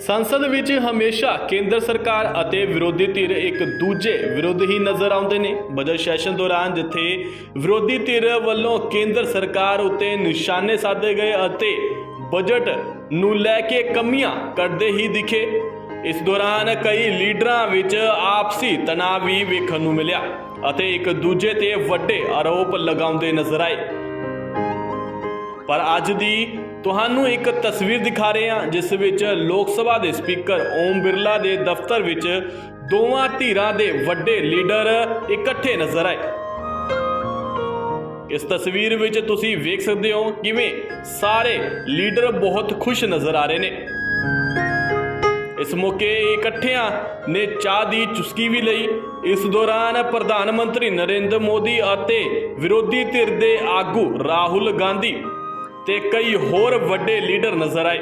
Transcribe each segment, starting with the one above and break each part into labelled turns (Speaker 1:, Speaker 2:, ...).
Speaker 1: ਸੰਸਦ ਵਿੱਚ ਹਮੇਸ਼ਾ ਕੇਂਦਰ ਸਰਕਾਰ ਅਤੇ ਵਿਰੋਧੀ ਧਿਰ ਇੱਕ ਦੂਜੇ ਵਿਰੁੱਧ ਹੀ ਨਜ਼ਰ ਆਉਂਦੇ ਨੇ। ਬਜਟ ਸੈਸ਼ਨ ਦੌਰਾਨ ਜਿੱਥੇ ਵਿਰੋਧੀ ਧਿਰ ਵੱਲੋਂ ਕੇਂਦਰ ਸਰਕਾਰ ਉੱਤੇ ਨਿਸ਼ਾਨੇ ਸਾਧੇ ਗਏ ਅਤੇ ਬਜਟ ਨੂੰ ਲੈ ਕੇ ਕਮੀਆਂ ਕਰਦੇ ਹੀ ਦਿਖੇ। ਇਸ ਦੌਰਾਨ ਕਈ ਲੀਡਰਾਂ ਵਿੱਚ ਆਪਸੀ ਤਣਾਅ ਵੀ ਵੇਖਣ ਨੂੰ ਮਿਲਿਆ ਅਤੇ ਇੱਕ ਦੂਜੇ ਤੇ ਵੱਡੇ ਆਰੋਪ ਲਗਾਉਂਦੇ ਨਜ਼ਰ ਆਏ। ਪਰ ਅੱਜ ਦੀ ਤੁਹਾਨੂੰ ਇੱਕ ਤਸਵੀਰ ਦਿਖਾ ਰਹੇ ਹਾਂ, ਜਿਸ ਵਿੱਚ ਲੋਕ ਸਭਾ ਦੇ ਸਪੀਕਰ ਓਮ ਬਿਰਲਾ ਦੇ ਦਫ਼ਤਰ ਵਿੱਚ ਦੋਵਾਂ ਧਿਰਾਂ ਦੇ ਵੱਡੇ ਲੀਡਰ ਇਕੱਠੇ ਨਜ਼ਰ ਆਏ। ਇਸ ਤਸਵੀਰ ਵਿੱਚ ਤੁਸੀਂ ਵੇਖ ਸਕਦੇ ਹੋ ਕਿਵੇਂ ਸਾਰੇ ਲੀਡਰ ਬਹੁਤ ਖੁਸ਼ ਨਜ਼ਰ ਆ ਰਹੇ ਨੇ। ਇਸ ਮੌਕੇ ਇਕੱਠਿਆਂ ਨੇ ਚਾਹ ਦੀ ਚੁਸਕੀ ਵੀ ਲਈ। ਇਸ ਦੌਰਾਨ ਪ੍ਰਧਾਨ ਮੰਤਰੀ ਨਰਿੰਦਰ ਮੋਦੀ ਅਤੇ ਵਿਰੋਧੀ ਧਿਰ ਦੇ ਆਗੂ ਰਾਹੁਲ ਗਾਂਧੀ ਤੇ ਕਈ ਹੋਰ ਵੱਡੇ ਲੀਡਰ ਨਜ਼ਰ ਆਏ।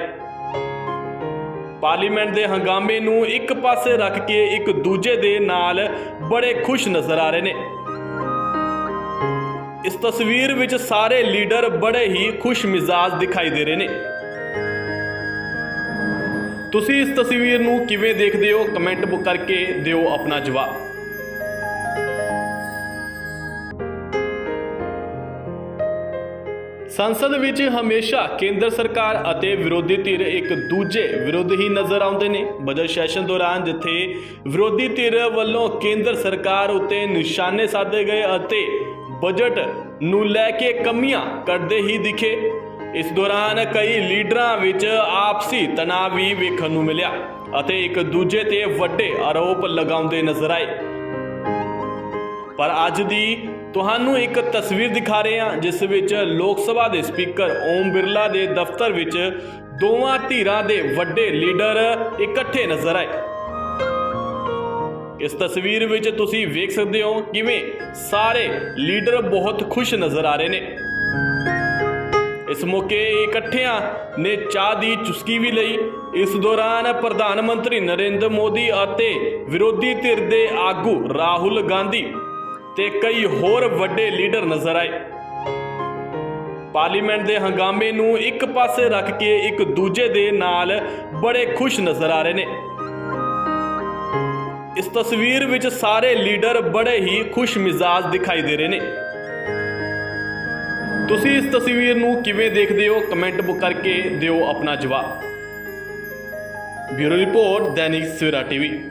Speaker 1: ਪਾਰਲੀਮੈਂਟ ਦੇ ਹੰਗਾਮੇ ਨੂੰ ਇੱਕ ਪਾਸੇ ਰੱਖ ਕੇ ਇੱਕ ਦੂਜੇ ਦੇ ਨਾਲ ਬੜੇ ਖੁਸ਼ ਨਜ਼ਰ ਆ ਰਹੇ ਨੇ। ਇਸ ਤਸਵੀਰ ਵਿੱਚ ਸਾਰੇ ਲੀਡਰ ਬੜੇ ਹੀ ਖੁਸ਼ ਮਿਜ਼ਾਜ ਦਿਖਾਈ ਦੇ ਰਹੇ ਨੇ। ਤੁਸੀਂ ਇਸ ਤਸਵੀਰ ਨੂੰ ਕਿਵੇਂ ਦੇਖਦੇ ਹੋ? ਕਮੈਂਟ ਬੁੱਕ ਕਰਕੇ ਦਿਓ ਆਪਣਾ ਜਵਾਬ। ਸੰਸਦ ਵਿੱਚ ਹਮੇਸ਼ਾ ਕੇਂਦਰ ਸਰਕਾਰ ਅਤੇ ਵਿਰੋਧੀ ਧਿਰ ਇੱਕ ਦੂਜੇ ਵਿਰੁੱਧ ਹੀ ਨਜ਼ਰ ਆਉਂਦੇ ਨੇ। ਬਜਟ ਸੈਸ਼ਨ ਦੌਰਾਨ ਜਿੱਥੇ ਵਿਰੋਧੀ ਧਿਰ ਵੱਲੋਂ ਕੇਂਦਰ ਸਰਕਾਰ ਉੱਤੇ ਨਿਸ਼ਾਨੇ ਸਾਧੇ ਗਏ ਅਤੇ ਬਜਟ ਨੂੰ ਲੈ ਕੇ ਕਮੀਆਂ ਕੱਢਦੇ ਹੀ ਦਿਖੇ। ਇਸ ਦੌਰਾਨ ਕਈ ਲੀਡਰਾਂ ਵਿੱਚ ਆਪਸੀ ਤਣਾਅ ਵੀ ਵੇਖਣ ਨੂੰ ਮਿਲਿਆ ਅਤੇ ਇੱਕ ਦੂਜੇ ਤੇ ਵੱਡੇ ਆਰੋਪ ਲਗਾਉਂਦੇ ਨਜ਼ਰ ਆਏ। ਪਰ ਅੱਜ ਦੀ ਤੁਹਾਨੂੰ ਇੱਕ ਤਸਵੀਰ ਦਿਖਾ ਰਹੇ ਹਾਂ, ਜਿਸ ਵਿੱਚ ਲੋਕ ਸਭਾ ਦੇ ਸਪੀਕਰ ਓਮ ਬਿਰਲਾ ਦੇ ਦਫ਼ਤਰ ਵਿੱਚ ਦੋਵਾਂ ਧਿਰਾਂ ਦੇ ਵੱਡੇ ਲੀਡਰ ਇਕੱਠੇ ਨਜ਼ਰ ਆਏ। ਇਸ ਤਸਵੀਰ ਵਿੱਚ ਤੁਸੀਂ ਵੇਖ ਸਕਦੇ ਹੋ ਕਿਵੇਂ ਸਾਰੇ ਲੀਡਰ ਬਹੁਤ ਖੁਸ਼ ਨਜ਼ਰ ਆ ਰਹੇ ਨੇ। ਇਸ ਮੌਕੇ ਇਕੱਠਿਆਂ ਨੇ ਚਾਹ ਦੀ ਚੁਸਕੀ ਵੀ ਲਈ। ਇਸ ਦੌਰਾਨ ਪ੍ਰਧਾਨ ਮੰਤਰੀ ਨਰਿੰਦਰ ਮੋਦੀ ਅਤੇ ਵਿਰੋਧੀ ਧਿਰ ਦੇ ਆਗੂ ਰਾਹੁਲ ਗਾਂਧੀ ਤੇ ਕਈ ਹੋਰ ਵੱਡੇ ਲੀਡਰ ਨਜ਼ਰ ਆਏ। ਪਾਰਲੀਮੈਂਟ ਦੇ ਹੰਗਾਮੇ ਨੂੰ ਇੱਕ ਪਾਸੇ ਰੱਖ ਕੇ ਇੱਕ ਦੂਜੇ ਦੇ ਨਾਲ ਬੜੇ ਖੁਸ਼ ਨਜ਼ਰ ਆ ਰਹੇ ਨੇ। ਇਸ ਤਸਵੀਰ ਵਿੱਚ ਸਾਰੇ ਲੀਡਰ ਬੜੇ ਹੀ ਖੁਸ਼ ਮਿਜ਼ਾਜ ਦਿਖਾਈ ਦੇ ਰਹੇ ਨੇ। ਤੁਸੀਂ ਇਸ ਤਸਵੀਰ ਨੂੰ ਕਿਵੇਂ ਦੇਖਦੇ ਹੋ? ਕਮੈਂਟ ਬੁੱਕ ਕਰਕੇ ਦਿਓ ਆਪਣਾ ਜਵਾਬ। Bureau report Dainik Savera TV.